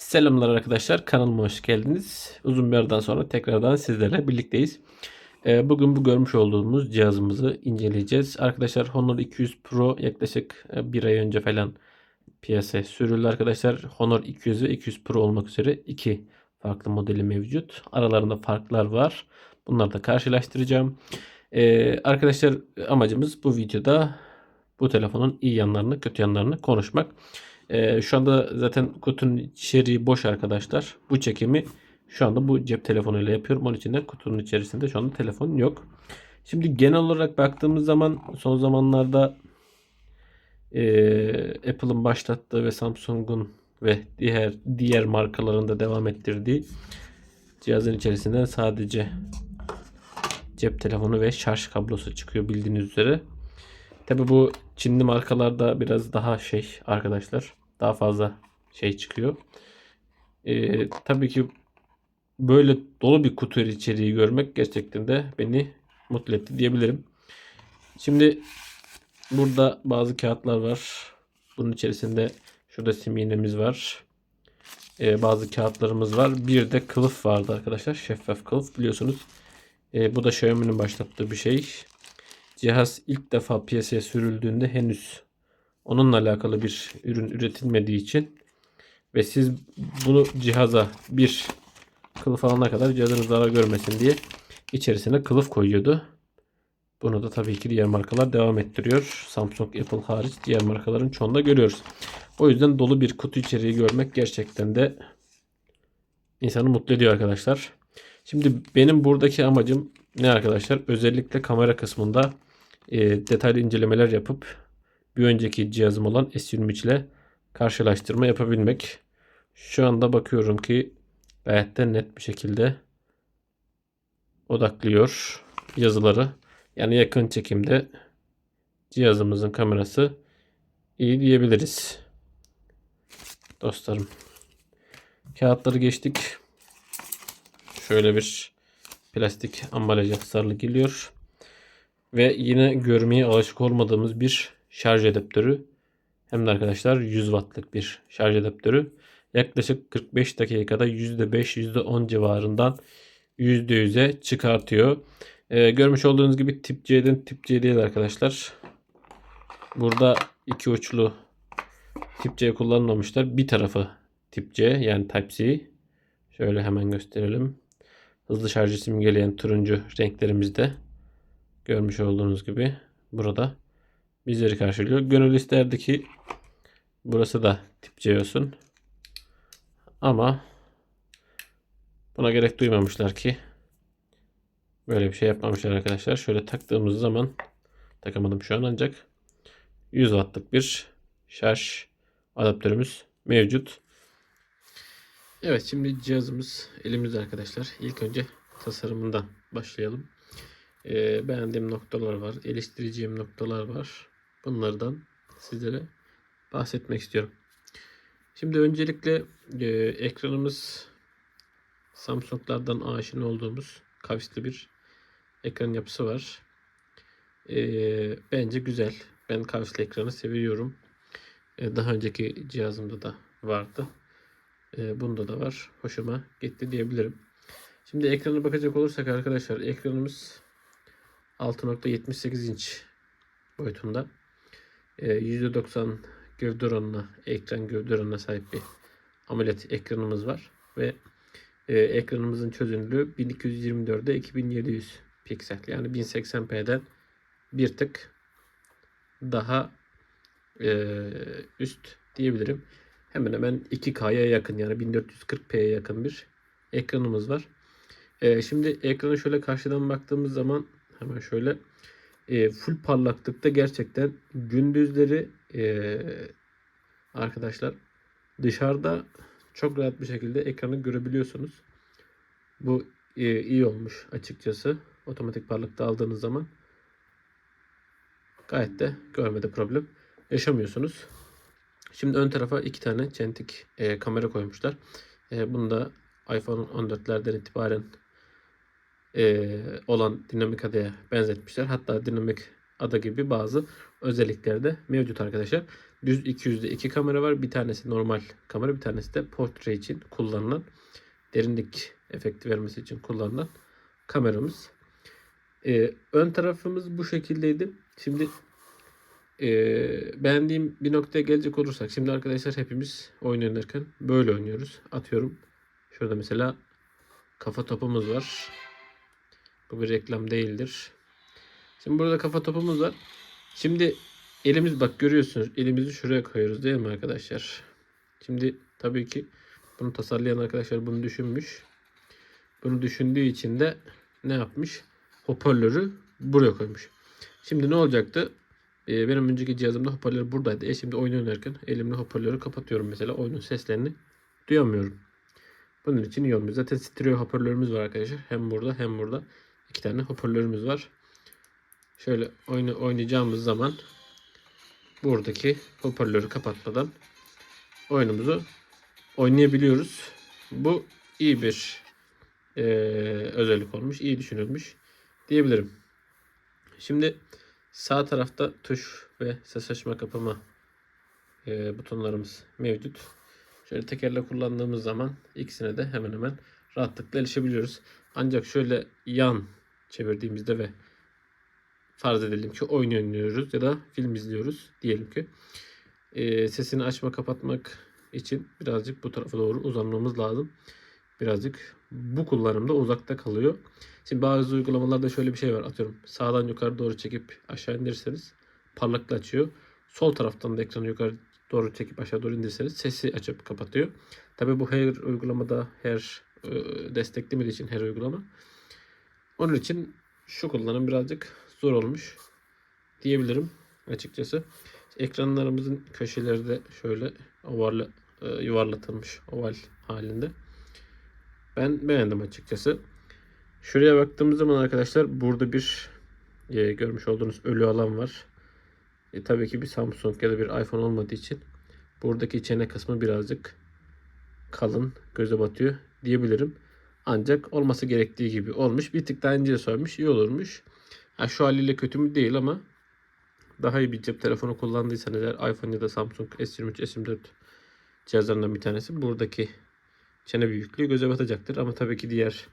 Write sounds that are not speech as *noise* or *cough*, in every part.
Selamlar arkadaşlar kanalıma hoş geldiniz. Uzun bir aradan sonra tekrardan sizlerle birlikteyiz. Ee, Bugün bu görmüş olduğumuz cihazımızı inceleyeceğiz. Arkadaşlar Honor 200 Pro yaklaşık e, bir ay önce falan piyasaya sürüldü arkadaşlar. Honor 200 ve 200 Pro olmak üzere iki farklı modeli mevcut. Aralarında farklar var. Bunları da karşılaştıracağım. Ee, arkadaşlar amacımız bu videoda bu telefonun iyi yanlarını kötü yanlarını konuşmak. Ee, şu anda zaten kutunun içeriği boş arkadaşlar. Bu çekimi şu anda bu cep telefonuyla yapıyorum. Onun için de kutunun içerisinde şu anda telefon yok. Şimdi genel olarak baktığımız zaman son zamanlarda e, Apple'ın başlattığı ve Samsung'un ve diğer diğer markaların da devam ettirdiği cihazın içerisinden sadece cep telefonu ve şarj kablosu çıkıyor bildiğiniz üzere. Tabi bu Çinli markalarda biraz daha şey arkadaşlar daha fazla şey çıkıyor. Ee, tabii ki böyle dolu bir kutu içeriği görmek gerçekten de beni mutlu etti diyebilirim. Şimdi burada bazı kağıtlar var. Bunun içerisinde şurada sim var. Ee, bazı kağıtlarımız var. Bir de kılıf vardı arkadaşlar. Şeffaf kılıf biliyorsunuz. Ee, bu da Xiaomi'nin başlattığı bir şey. Cihaz ilk defa piyasaya sürüldüğünde henüz onunla alakalı bir ürün üretilmediği için ve siz bunu cihaza bir kılıf alana kadar cihazınız zarar görmesin diye içerisine kılıf koyuyordu. Bunu da tabii ki diğer markalar devam ettiriyor. Samsung, Apple hariç diğer markaların çoğunda görüyoruz. O yüzden dolu bir kutu içeriği görmek gerçekten de insanı mutlu ediyor arkadaşlar. Şimdi benim buradaki amacım ne arkadaşlar? Özellikle kamera kısmında e, detaylı incelemeler yapıp bir önceki cihazım olan S23 ile karşılaştırma yapabilmek. Şu anda bakıyorum ki gayet de net bir şekilde odaklıyor yazıları. Yani yakın çekimde cihazımızın kamerası iyi diyebiliriz. Dostlarım. Kağıtları geçtik. Şöyle bir plastik ambalaj sarılı geliyor. Ve yine görmeye alışık olmadığımız bir şarj adaptörü. Hem de arkadaşlar 100 wattlık bir şarj adaptörü. Yaklaşık 45 dakikada %5 %10 civarından %100'e çıkartıyor. Ee, görmüş olduğunuz gibi tip C'den tip C değil arkadaşlar. Burada iki uçlu tip C kullanmamışlar. Bir tarafı tip C yani Type-C. Şöyle hemen gösterelim. Hızlı şarjı simgeleyen turuncu renklerimizde görmüş olduğunuz gibi burada bizleri karşılıyor. Gönül isterdi ki burası da tip C olsun. Ama buna gerek duymamışlar ki böyle bir şey yapmamışlar arkadaşlar. Şöyle taktığımız zaman takamadım şu an ancak 100 wattlık bir şarj adaptörümüz mevcut. Evet şimdi cihazımız elimizde arkadaşlar. İlk önce tasarımından başlayalım. Ee, beğendiğim noktalar var. Eleştireceğim noktalar var. Bunlardan sizlere bahsetmek istiyorum. Şimdi öncelikle e, ekranımız Samsung'lardan aşina olduğumuz kavisli bir ekran yapısı var. E, bence güzel. Ben kavisli ekranı seviyorum. E, daha önceki cihazımda da vardı. E, bunda da var. Hoşuma gitti diyebilirim. Şimdi ekrana bakacak olursak arkadaşlar ekranımız 6.78 inç boyutunda. E, %90 gövde oranına, ekran gövde oranına sahip bir AMOLED ekranımız var. Ve e, ekranımızın çözünürlüğü 1224'e 2700 piksel. Yani 1080p'den bir tık daha e, üst diyebilirim. Hemen hemen 2K'ya yakın yani 1440p'ye yakın bir ekranımız var. E, şimdi ekranı şöyle karşıdan baktığımız zaman hemen şöyle e, full parlaklıkta gerçekten gündüzleri e, arkadaşlar dışarıda çok rahat bir şekilde ekranı görebiliyorsunuz. Bu e, iyi olmuş açıkçası. Otomatik parlakta aldığınız zaman gayet de görmede problem yaşamıyorsunuz. Şimdi ön tarafa iki tane çentik e, kamera koymuşlar. E, bunu da iPhone 14'lerden itibaren e, olan dinamik adaya benzetmişler. Hatta dinamik ada gibi bazı özellikleri de mevcut arkadaşlar. Düz 200'de iki kamera var. Bir tanesi normal kamera, bir tanesi de portre için kullanılan derinlik efekti vermesi için kullanılan kameramız. Ee, ön tarafımız bu şekildeydi. Şimdi ee, beğendiğim bir noktaya gelecek olursak. Şimdi arkadaşlar hepimiz oyun böyle oynuyoruz. Atıyorum. Şurada mesela kafa topumuz var. Bu bir reklam değildir. Şimdi burada kafa topumuz var. Şimdi elimiz bak görüyorsunuz. Elimizi şuraya koyuyoruz değil mi arkadaşlar? Şimdi tabii ki bunu tasarlayan arkadaşlar bunu düşünmüş. Bunu düşündüğü için de ne yapmış? Hoparlörü buraya koymuş. Şimdi ne olacaktı? Ee, benim önceki cihazımda hoparlör buradaydı. E şimdi oyun oynarken elimle hoparlörü kapatıyorum mesela. Oyunun seslerini duyamıyorum. Bunun için iyi olmuyor. Zaten stereo hoparlörümüz var arkadaşlar. Hem burada hem burada. İki tane hoparlörümüz var. Şöyle oyunu oynayacağımız zaman buradaki hoparlörü kapatmadan oyunumuzu oynayabiliyoruz. Bu iyi bir eee, özellik olmuş. iyi düşünülmüş diyebilirim. Şimdi sağ tarafta tuş ve ses açma kapama eee, butonlarımız mevcut. Şöyle tekerle kullandığımız zaman ikisine de hemen hemen rahatlıkla erişebiliyoruz. Ancak şöyle yan çevirdiğimizde ve farz edelim ki oyun oynuyoruz ya da film izliyoruz diyelim ki. Ee, sesini açma kapatmak için birazcık bu tarafa doğru uzanmamız lazım. Birazcık bu kullanımda uzakta kalıyor. Şimdi bazı uygulamalarda şöyle bir şey var. Atıyorum sağdan yukarı doğru çekip aşağı indirirseniz parlaklığı açıyor. Sol taraftan da ekranı yukarı doğru çekip aşağı doğru indirseniz sesi açıp kapatıyor. Tabi bu her uygulamada her e, desteklemediği için her uygulama. Onun için şu kullanım birazcık zor olmuş diyebilirim açıkçası. Ekranlarımızın köşeleri de şöyle ovarla, e, yuvarlatılmış oval halinde. Ben beğendim açıkçası. Şuraya baktığımız zaman arkadaşlar burada bir e, görmüş olduğunuz ölü alan var. E, tabii ki bir Samsung ya da bir iPhone olmadığı için buradaki çene kısmı birazcık kalın göze batıyor diyebilirim. Ancak olması gerektiği gibi olmuş. Bir tık daha ince sormuş. iyi olurmuş. Ha, şu haliyle kötü mü değil ama daha iyi bir cep telefonu kullandıysanız eğer iPhone ya da Samsung S23, S24 cihazlarından bir tanesi buradaki çene büyüklüğü göze batacaktır. Ama tabii ki diğer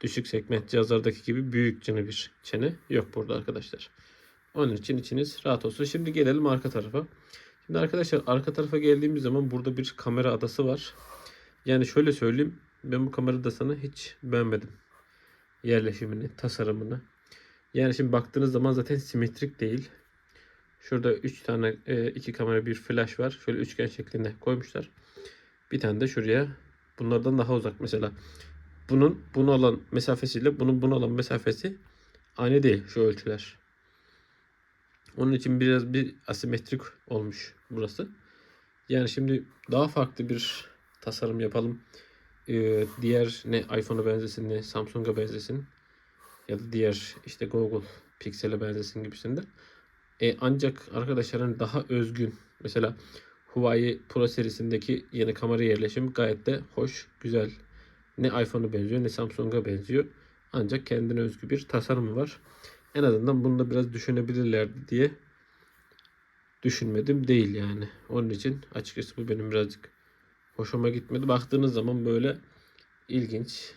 düşük segment cihazlardaki gibi büyük çene bir çene yok burada arkadaşlar. Onun için içiniz rahat olsun. Şimdi gelelim arka tarafa. Şimdi arkadaşlar arka tarafa geldiğimiz zaman burada bir kamera adası var. Yani şöyle söyleyeyim. Ben bu kamera adasını hiç beğenmedim. Yerleşimini, tasarımını. Yani şimdi baktığınız zaman zaten simetrik değil. Şurada 3 tane e, iki kamera bir flash var. Şöyle üçgen şeklinde koymuşlar. Bir tane de şuraya bunlardan daha uzak mesela. Bunun bunu olan mesafesiyle bunun bunu olan mesafesi aynı değil şu ölçüler. Onun için biraz bir asimetrik olmuş burası. Yani şimdi daha farklı bir tasarım yapalım. Ee, diğer ne iPhone'a benzesin ne Samsung'a benzesin ya da diğer işte Google Pixel'e benzesin gibisinde. E, ancak arkadaşlar hani daha özgün mesela Huawei Pro serisindeki yeni kamera yerleşimi gayet de hoş, güzel. Ne iPhone'a benziyor ne Samsung'a benziyor. Ancak kendine özgü bir tasarımı var. En azından bunu da biraz düşünebilirlerdi diye düşünmedim değil yani. Onun için açıkçası bu benim birazcık hoşuma gitmedi. Baktığınız zaman böyle ilginç,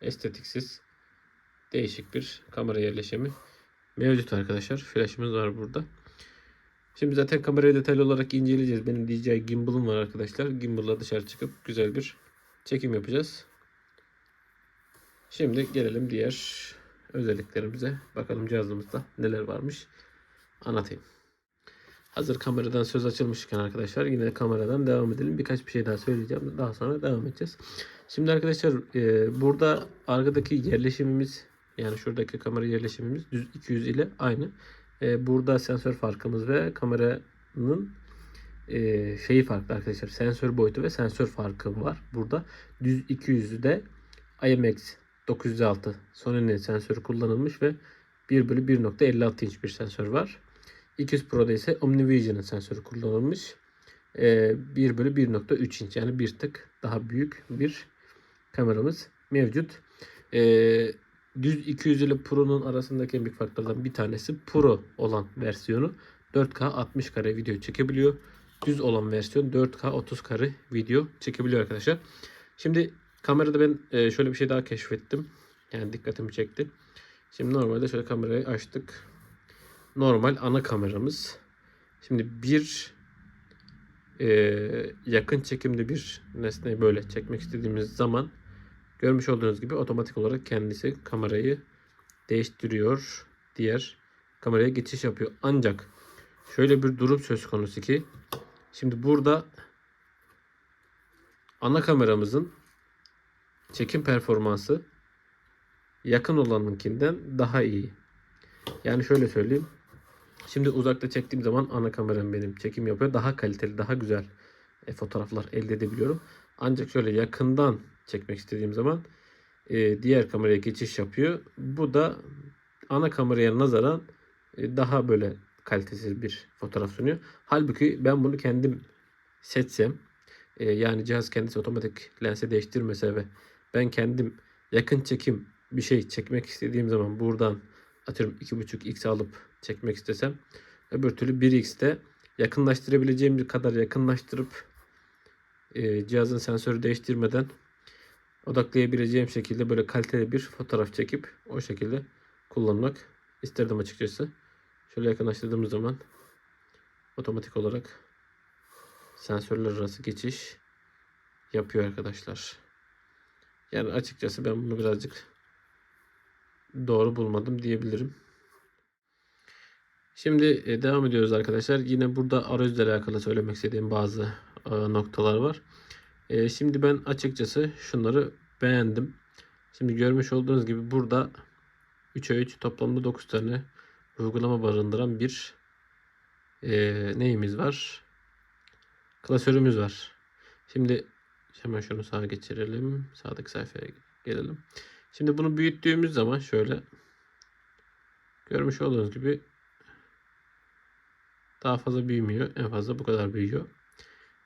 estetiksiz, değişik bir kamera yerleşimi mevcut arkadaşlar. Flash'ımız var burada. Şimdi zaten kamerayı detaylı olarak inceleyeceğiz. Benim DJI gimbal'ım var arkadaşlar. Gimbal'la dışarı çıkıp güzel bir çekim yapacağız. Şimdi gelelim diğer özelliklerimize. Bakalım cihazımızda neler varmış. Anlatayım. Hazır kameradan söz açılmışken arkadaşlar yine kameradan devam edelim. Birkaç bir şey daha söyleyeceğim. Daha sonra devam edeceğiz. Şimdi arkadaşlar e, burada arkadaki yerleşimimiz yani şuradaki kamera yerleşimimiz düz 200 ile aynı. E, burada sensör farkımız ve kameranın e, şeyi farklı arkadaşlar. Sensör boyutu ve sensör farkı var. Burada düz 200'de IMX 906 Sony'nin sensörü kullanılmış ve 1 bölü 1.56 inç bir sensör var. 200 Pro'da ise OmniVision'ın sensörü kullanılmış. Ee, 1 bölü 1.3 inç yani bir tık daha büyük bir kameramız mevcut. Ee, düz 200 ile Pro'nun arasındaki en büyük farklardan bir tanesi Pro olan versiyonu 4K 60 kare video çekebiliyor. düz olan versiyon 4K 30 kare video çekebiliyor arkadaşlar. Şimdi kamerada ben e, şöyle bir şey daha keşfettim. Yani dikkatimi çekti. Şimdi normalde şöyle kamerayı açtık. Normal ana kameramız. Şimdi bir e, yakın çekimde bir nesneyi böyle çekmek istediğimiz zaman görmüş olduğunuz gibi otomatik olarak kendisi kamerayı değiştiriyor. Diğer kameraya geçiş yapıyor. Ancak şöyle bir durum söz konusu ki şimdi burada ana kameramızın çekim performansı yakın olanınkinden daha iyi. Yani şöyle söyleyeyim. Şimdi uzakta çektiğim zaman ana kameram benim çekim yapıyor. Daha kaliteli, daha güzel e, fotoğraflar elde edebiliyorum. Ancak şöyle yakından çekmek istediğim zaman e, diğer kameraya geçiş yapıyor. Bu da ana kameraya nazaran e, daha böyle kalitesiz bir fotoğraf sunuyor. Halbuki ben bunu kendim seçsem e, yani cihaz kendisi otomatik lense değiştirmese ve ben kendim yakın çekim bir şey çekmek istediğim zaman buradan atıyorum 2.5x alıp çekmek istesem öbür türlü 1x'te yakınlaştırabileceğim bir kadar yakınlaştırıp e, cihazın sensörü değiştirmeden odaklayabileceğim şekilde böyle kaliteli bir fotoğraf çekip o şekilde kullanmak isterdim açıkçası. Şöyle yakınlaştırdığımız zaman otomatik olarak sensörler arası geçiş yapıyor arkadaşlar. Yani açıkçası ben bunu birazcık doğru bulmadım diyebilirim. Şimdi e, devam ediyoruz arkadaşlar. Yine burada arayüzle alakalı söylemek istediğim bazı e, noktalar var. E, şimdi ben açıkçası şunları beğendim. Şimdi görmüş olduğunuz gibi burada 3'e 3 toplamda 9 tane uygulama barındıran bir neyimiz var? Klasörümüz var. Şimdi hemen şunu sağa geçirelim. Sağdaki sayfaya gelelim. Şimdi bunu büyüttüğümüz zaman şöyle görmüş olduğunuz gibi daha fazla büyümüyor. En fazla bu kadar büyüyor.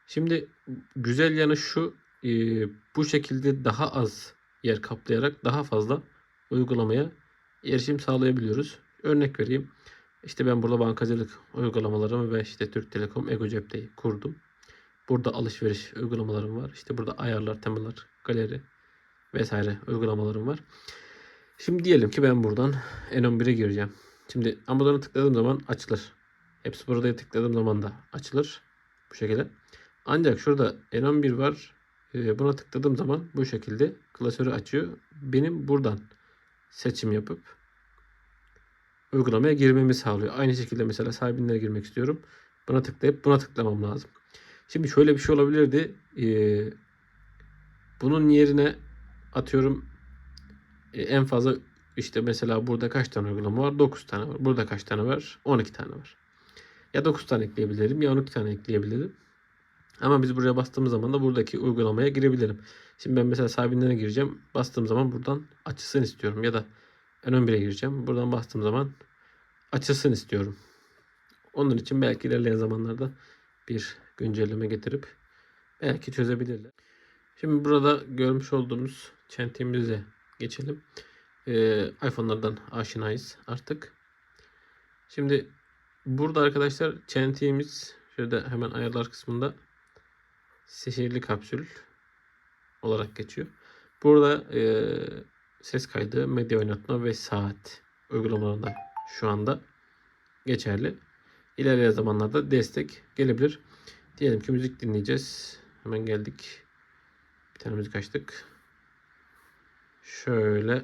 Şimdi güzel yanı şu e, bu şekilde daha az yer kaplayarak daha fazla uygulamaya erişim sağlayabiliyoruz. Örnek vereyim. İşte ben burada bankacılık uygulamalarımı ve işte Türk Telekom Ego Cep'teyi kurdum. Burada alışveriş uygulamalarım var. İşte burada ayarlar, temalar, galeri vesaire uygulamalarım var. Şimdi diyelim ki ben buradan N11'e gireceğim. Şimdi Amazon'a tıkladığım zaman açılır. Hepsi burada tıkladığım zaman da açılır. Bu şekilde. Ancak şurada N11 var. Ee, buna tıkladığım zaman bu şekilde klasörü açıyor. Benim buradan seçim yapıp uygulamaya girmemi sağlıyor. Aynı şekilde mesela sahibinlere girmek istiyorum. Buna tıklayıp buna tıklamam lazım. Şimdi şöyle bir şey olabilirdi. Ee, bunun yerine atıyorum e, en fazla işte mesela burada kaç tane uygulama var? 9 tane var. Burada kaç tane var? 12 tane var. Ya 9 tane ekleyebilirim ya 12 tane ekleyebilirim. Ama biz buraya bastığımız zaman da buradaki uygulamaya girebilirim. Şimdi ben mesela sahibinlerine gireceğim. Bastığım zaman buradan açılsın istiyorum. Ya da ön 1'e gireceğim. Buradan bastığım zaman açılsın istiyorum. Onun için belki ilerleyen zamanlarda bir güncelleme getirip belki çözebilirler. Şimdi burada görmüş olduğumuz çentiğimize geçelim. Ee, iPhone'lardan aşinayız artık. Şimdi burada arkadaşlar çentiğimiz şöyle hemen ayarlar kısmında sihirli kapsül olarak geçiyor. Burada e, ses kaydı, medya oynatma ve saat uygulamalarında şu anda geçerli. İlerleyen zamanlarda destek gelebilir. Diyelim ki müzik dinleyeceğiz. Hemen geldik. Bir tane müzik açtık. Şöyle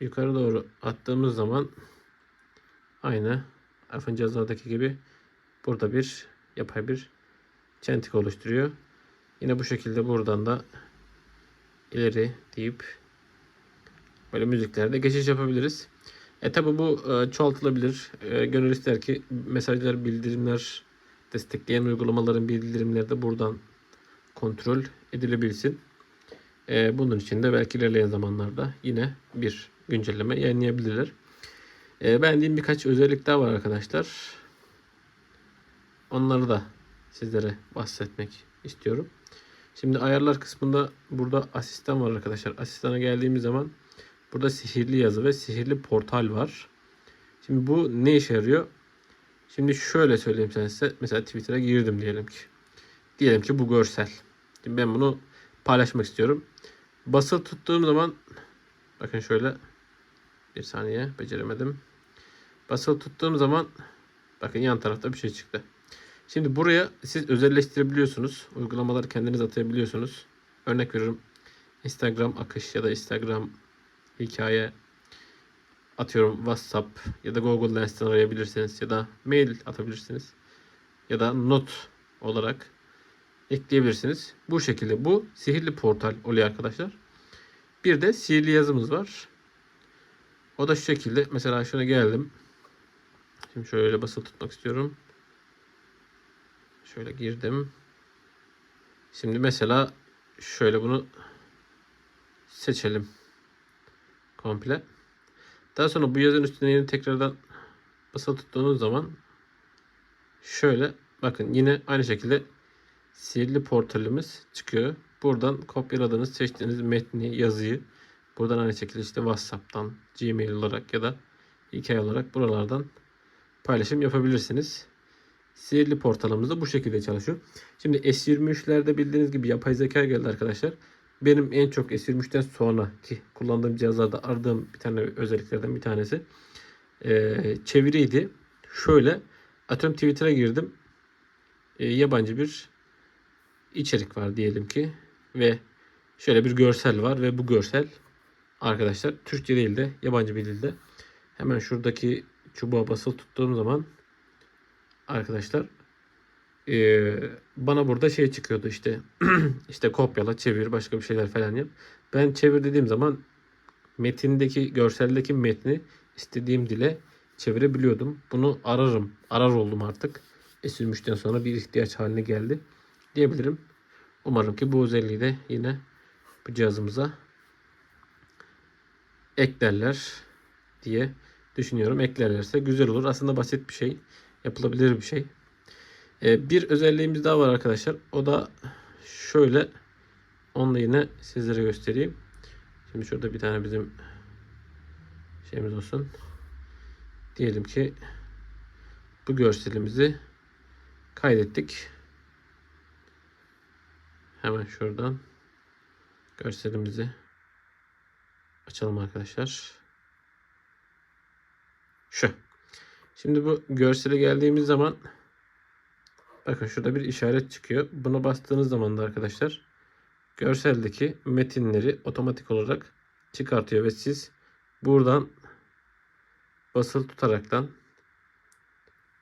yukarı doğru attığımız zaman aynı iPhone cihazlardaki gibi burada bir yapay bir çentik oluşturuyor. Yine bu şekilde buradan da ileri deyip böyle müziklerde geçiş yapabiliriz. E tabi bu e, çoğaltılabilir. E, gönül ister ki mesajlar, bildirimler, destekleyen uygulamaların bildirimleri de buradan kontrol edilebilsin. E, bunun için de belki ilerleyen zamanlarda yine bir güncelleme yayınlayabilirler. E, beğendiğim birkaç özellik daha var arkadaşlar. Onları da sizlere bahsetmek istiyorum. Şimdi ayarlar kısmında burada asistan var arkadaşlar. Asistana geldiğimiz zaman burada sihirli yazı ve sihirli portal var. Şimdi bu ne işe yarıyor? Şimdi şöyle söyleyeyim size. Mesela Twitter'a girdim diyelim ki. Diyelim ki bu görsel. Şimdi ben bunu paylaşmak istiyorum. Basılı tuttuğum zaman bakın şöyle bir saniye beceremedim. Basılı tuttuğum zaman bakın yan tarafta bir şey çıktı. Şimdi buraya siz özelleştirebiliyorsunuz. Uygulamaları kendiniz atayabiliyorsunuz. Örnek veriyorum. Instagram akış ya da Instagram hikaye atıyorum WhatsApp ya da Google Lens'ten arayabilirsiniz ya da mail atabilirsiniz ya da not olarak ekleyebilirsiniz. Bu şekilde bu sihirli portal oluyor arkadaşlar. Bir de sihirli yazımız var. O da şu şekilde. Mesela şuna geldim. Şimdi şöyle basılı tutmak istiyorum. Şöyle girdim. Şimdi mesela şöyle bunu seçelim. Komple. Daha sonra bu yazın üstüne yine tekrardan basılı tuttuğunuz zaman şöyle bakın yine aynı şekilde sihirli portalimiz çıkıyor. Buradan kopyaladığınız seçtiğiniz metni, yazıyı buradan aynı şekilde işte WhatsApp'tan, Gmail olarak ya da hikaye olarak buralardan paylaşım yapabilirsiniz. Sihirli portalımız da bu şekilde çalışıyor. Şimdi S23'lerde bildiğiniz gibi yapay zeka geldi arkadaşlar. Benim en çok S23'ten sonraki kullandığım cihazlarda aradığım bir tane özelliklerden bir tanesi ee, çeviriydi. Şöyle atıyorum Twitter'a girdim. Ee, yabancı bir içerik var diyelim ki ve şöyle bir görsel var ve bu görsel arkadaşlar Türkçe değil de yabancı bir dilde. Hemen şuradaki çubuğa basılı tuttuğum zaman arkadaşlar eee, bana burada şey çıkıyordu işte *clears throat* işte kopyala çevir başka bir şeyler falan yap. Ben çevir dediğim zaman metindeki görseldeki metni istediğim dile çevirebiliyordum. Bunu ararım. Arar oldum artık. S23'ten sonra bir ihtiyaç haline geldi diyebilirim. Umarım ki bu özelliği de yine bu cihazımıza eklerler diye düşünüyorum. Eklerlerse güzel olur. Aslında basit bir şey. Yapılabilir bir şey. Ee, bir özelliğimiz daha var arkadaşlar. O da şöyle. Onu da yine sizlere göstereyim. Şimdi şurada bir tane bizim şeyimiz olsun. Diyelim ki bu görselimizi kaydettik. Hemen şuradan görselimizi açalım arkadaşlar. Şu. Şimdi bu görsele geldiğimiz zaman bakın şurada bir işaret çıkıyor. Buna bastığınız zaman da arkadaşlar görseldeki metinleri otomatik olarak çıkartıyor ve siz buradan basılı tutaraktan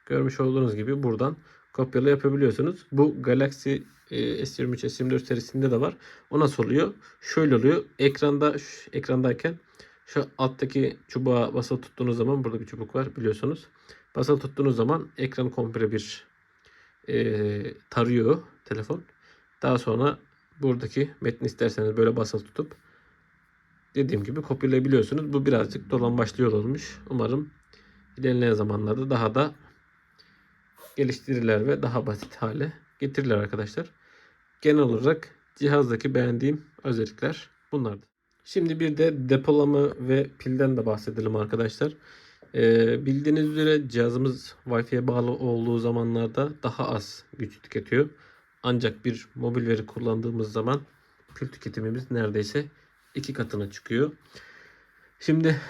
görmüş olduğunuz gibi buradan kopyala yapabiliyorsunuz. Bu Galaxy e, S23, S24 serisinde de var. O nasıl oluyor? Şöyle oluyor. Ekranda ekrandayken şu alttaki çubuğa basılı tuttuğunuz zaman burada bir çubuk var biliyorsunuz. Basılı tuttuğunuz zaman ekran komple bir e, tarıyor telefon. Daha sonra buradaki metni isterseniz böyle basılı tutup dediğim gibi kopyalayabiliyorsunuz. Bu birazcık dolambaçlı yol olmuş. Umarım ilerleyen zamanlarda daha da geliştirirler ve daha basit hale getirirler arkadaşlar. Genel olarak cihazdaki beğendiğim özellikler bunlardı. Şimdi bir de depolama ve pilden de bahsedelim arkadaşlar. Ee, bildiğiniz üzere cihazımız Wi-Fi'ye bağlı olduğu zamanlarda daha az güç tüketiyor. Ancak bir mobil veri kullandığımız zaman pil tüketimimiz neredeyse iki katına çıkıyor. Şimdi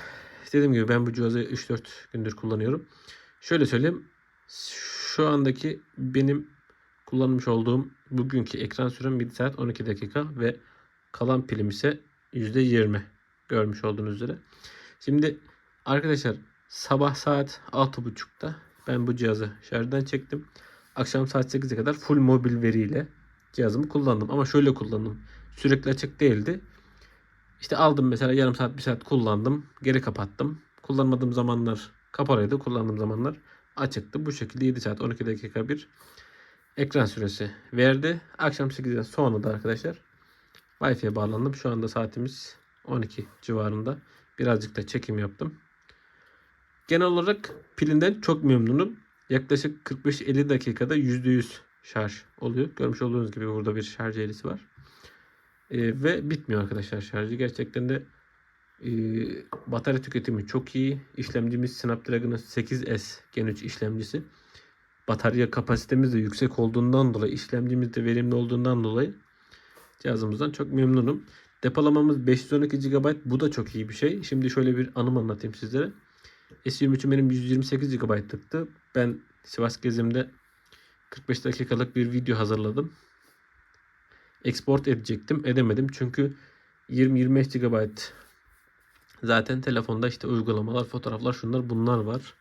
dediğim gibi ben bu cihazı 3-4 gündür kullanıyorum. Şöyle söyleyeyim. Şu andaki benim kullanmış olduğum bugünkü ekran sürem 1 saat 12 dakika ve kalan pilim ise %20 görmüş olduğunuz üzere. Şimdi arkadaşlar sabah saat 6.30'da ben bu cihazı şarjdan çektim. Akşam saat 8'e kadar full mobil veriyle cihazımı kullandım. Ama şöyle kullandım. Sürekli açık değildi. İşte aldım mesela yarım saat bir saat kullandım. Geri kapattım. Kullanmadığım zamanlar kapalıydı. Kullandığım zamanlar açıktı. Bu şekilde 7 saat 12 dakika bir ekran süresi verdi. Akşam 8'den sonra da arkadaşlar Wi-Fi'ye bağlandım. Şu anda saatimiz 12 civarında. Birazcık da çekim yaptım. Genel olarak pilinden çok memnunum. Yaklaşık 45-50 dakikada %100 şarj oluyor. Görmüş olduğunuz gibi burada bir şarj eğrisi var. Ee, ve bitmiyor arkadaşlar şarjı. Gerçekten de e, batarya tüketimi çok iyi. İşlemcimiz Snapdragon 8S Gen 3 işlemcisi. batarya kapasitemiz de yüksek olduğundan dolayı, işlemcimiz de verimli olduğundan dolayı cihazımızdan çok memnunum. Depolamamız 512 GB. Bu da çok iyi bir şey. Şimdi şöyle bir anım anlatayım sizlere. S23'üm benim 128 GB'lıktı. Ben Sivas gezimde 45 dakikalık bir video hazırladım. Export edecektim. Edemedim. Çünkü 20-25 GB zaten telefonda işte uygulamalar, fotoğraflar, şunlar bunlar var.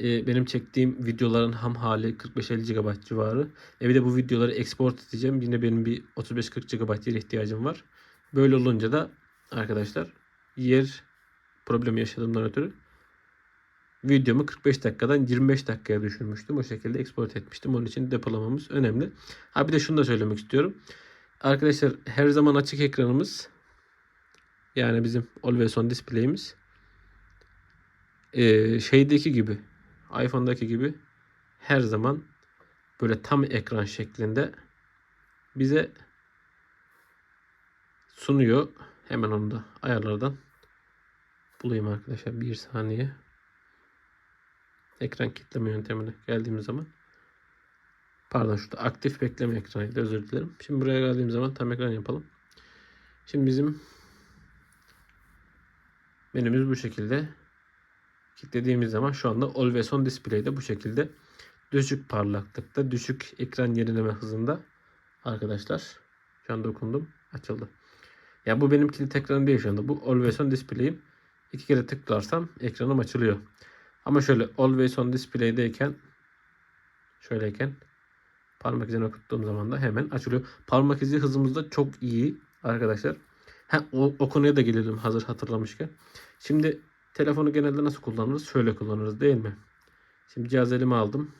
Ee, benim çektiğim videoların ham hali 45-50 GB civarı. E de bu videoları export edeceğim. Yine benim bir 35-40 GB yer ihtiyacım var. Böyle olunca da arkadaşlar yer problemi yaşadığımdan ötürü videomu 45 dakikadan 25 dakikaya düşürmüştüm. O şekilde export etmiştim. Onun için depolamamız önemli. Ha bir de şunu da söylemek istiyorum. Arkadaşlar her zaman açık ekranımız yani bizim Always On display'imiz ee, şeydeki gibi iPhone'daki gibi her zaman böyle tam ekran şeklinde bize sunuyor. Hemen onu da ayarlardan bulayım arkadaşlar. Bir saniye. Ekran kitleme yöntemine geldiğimiz zaman pardon şurada aktif bekleme ekranıydı özür dilerim. Şimdi buraya geldiğim zaman tam ekran yapalım. Şimdi bizim menümüz bu şekilde. Kilitlediğimiz zaman şu anda Always On Display'de bu şekilde düşük parlaklıkta, düşük ekran yenileme hızında arkadaşlar. Şu anda dokundum. Açıldı. Ya bu benim kilit ekranım değil şu anda. Bu Always On Display'im. İki kere tıklarsam ekranım açılıyor. Ama şöyle Always On Display'deyken şöyleyken parmak izini okuttuğum zaman da hemen açılıyor. Parmak izi hızımız da çok iyi arkadaşlar. Ha, o, o konuya da gelelim hazır hatırlamışken. Şimdi telefonu genelde nasıl kullanırız? Şöyle kullanırız değil mi? Şimdi cihaz elime aldım.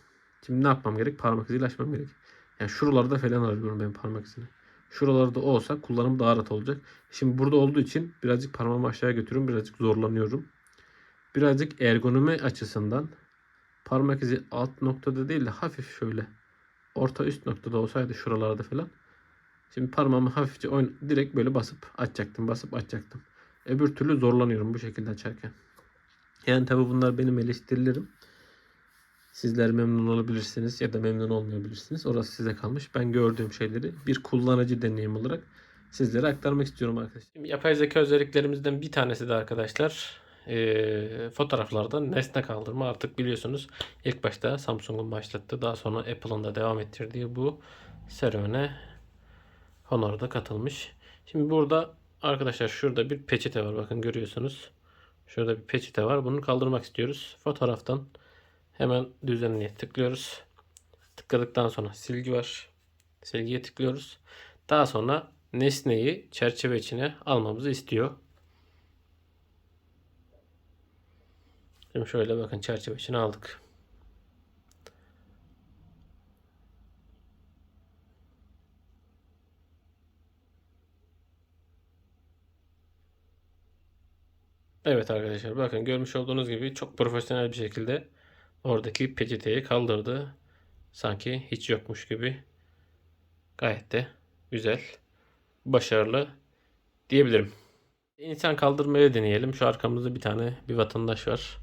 Şimdi ne yapmam gerek? Parmak iziyle açmam gerek. Yani şuralarda falan arıyorum ben parmak izini. Şuralarda olsa kullanım daha rahat olacak. Şimdi burada olduğu için birazcık parmağımı aşağıya götürüyorum. Birazcık zorlanıyorum. Birazcık ergonomi açısından parmak izi alt noktada değil de hafif şöyle orta üst noktada olsaydı şuralarda falan. Şimdi parmağımı hafifçe oyn direkt böyle basıp açacaktım. Basıp açacaktım. Öbür türlü zorlanıyorum bu şekilde açarken. Yani tabi bunlar benim eleştirilerim. Sizler memnun olabilirsiniz ya da memnun olmayabilirsiniz. Orası size kalmış. Ben gördüğüm şeyleri bir kullanıcı deneyim olarak sizlere aktarmak istiyorum arkadaşlar. Şimdi yapay zeka özelliklerimizden bir tanesi de arkadaşlar e, fotoğraflarda nesne kaldırma. Artık biliyorsunuz ilk başta Samsung'un başlattığı daha sonra Apple'ın da devam ettirdiği bu serüvene Honor da katılmış. Şimdi burada arkadaşlar şurada bir peçete var. Bakın görüyorsunuz. Şurada bir peçete var. Bunu kaldırmak istiyoruz. Fotoğraftan hemen düzenliğe tıklıyoruz. Tıkladıktan sonra silgi var. Silgiye tıklıyoruz. Daha sonra nesneyi çerçeve içine almamızı istiyor. Şimdi şöyle bakın çerçeve içine aldık. Evet arkadaşlar bakın görmüş olduğunuz gibi çok profesyonel bir şekilde oradaki peçeteyi kaldırdı. Sanki hiç yokmuş gibi. Gayet de güzel, başarılı diyebilirim. İnsan kaldırmaya deneyelim. Şu arkamızda bir tane bir vatandaş var.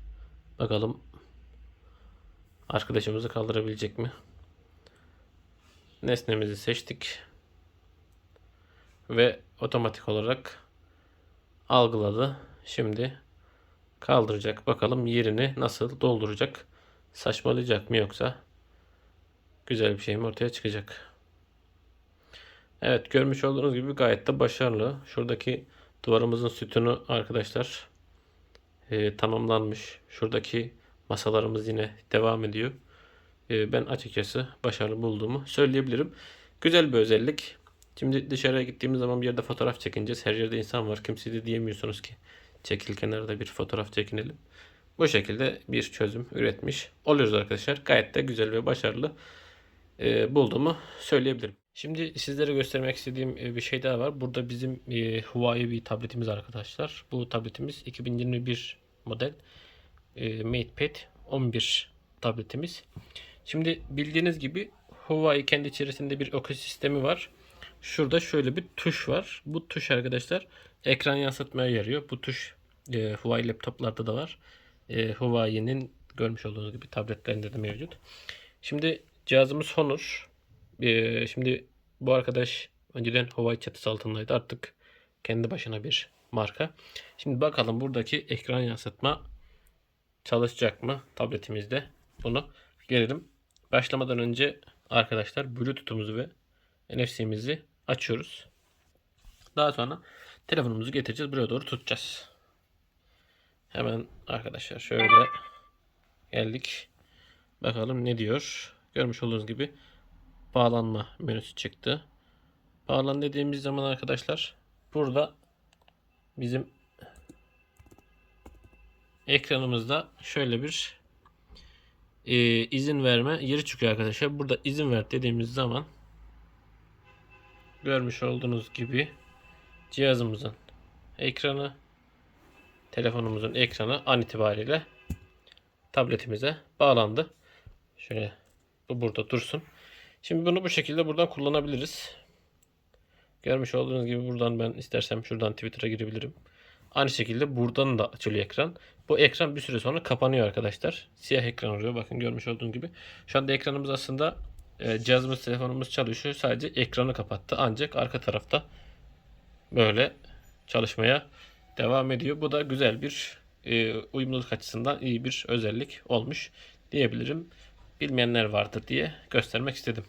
Bakalım arkadaşımızı kaldırabilecek mi? Nesnemizi seçtik. Ve otomatik olarak algıladı. Şimdi kaldıracak. Bakalım yerini nasıl dolduracak. Saçmalayacak mı yoksa güzel bir şey mi ortaya çıkacak. Evet görmüş olduğunuz gibi gayet de başarılı. Şuradaki duvarımızın sütunu arkadaşlar e, tamamlanmış. Şuradaki masalarımız yine devam ediyor. E, ben açıkçası başarılı bulduğumu söyleyebilirim. Güzel bir özellik. Şimdi dışarıya gittiğimiz zaman bir yerde fotoğraf çekineceğiz. Her yerde insan var. Kimse de diyemiyorsunuz ki çekil kenarda bir fotoğraf çekinelim. Bu şekilde bir çözüm üretmiş oluyoruz arkadaşlar. Gayet de güzel ve başarılı e, bulduğumu söyleyebilirim. Şimdi sizlere göstermek istediğim e, bir şey daha var. Burada bizim e, Huawei bir tabletimiz arkadaşlar. Bu tabletimiz 2021 model e, MatePad 11 tabletimiz. Şimdi bildiğiniz gibi Huawei kendi içerisinde bir ekosistemi var. Şurada şöyle bir tuş var. Bu tuş arkadaşlar ekran yansıtmaya yarıyor. Bu tuş e, Huawei laptoplarda da var. E, Huawei'nin görmüş olduğunuz gibi tabletlerinde de mevcut. Şimdi cihazımız Honor. Ee, şimdi bu arkadaş önceden Huawei çatısı altındaydı. Artık kendi başına bir marka. Şimdi bakalım buradaki ekran yansıtma çalışacak mı tabletimizde? Bunu görelim. Başlamadan önce arkadaşlar Bluetooth'umuzu ve NFC'mizi açıyoruz. Daha sonra telefonumuzu getireceğiz. Buraya doğru tutacağız. Hemen arkadaşlar şöyle geldik. Bakalım ne diyor. Görmüş olduğunuz gibi bağlanma menüsü çıktı. Bağlan dediğimiz zaman arkadaşlar burada bizim ekranımızda şöyle bir e, izin verme yeri çıkıyor arkadaşlar. Burada izin ver dediğimiz zaman görmüş olduğunuz gibi cihazımızın ekranı telefonumuzun ekranı an itibariyle tabletimize bağlandı. Şöyle bu burada dursun. Şimdi bunu bu şekilde buradan kullanabiliriz. Görmüş olduğunuz gibi buradan ben istersem şuradan Twitter'a girebilirim. Aynı şekilde buradan da açılıyor ekran. Bu ekran bir süre sonra kapanıyor arkadaşlar. Siyah ekran oluyor. Bakın görmüş olduğunuz gibi. Şu anda ekranımız aslında e, cihazımız, telefonumuz çalışıyor. Sadece ekranı kapattı. Ancak arka tarafta böyle çalışmaya devam ediyor. Bu da güzel bir e, uyumluluk açısından iyi bir özellik olmuş diyebilirim. Bilmeyenler vardır diye göstermek istedim.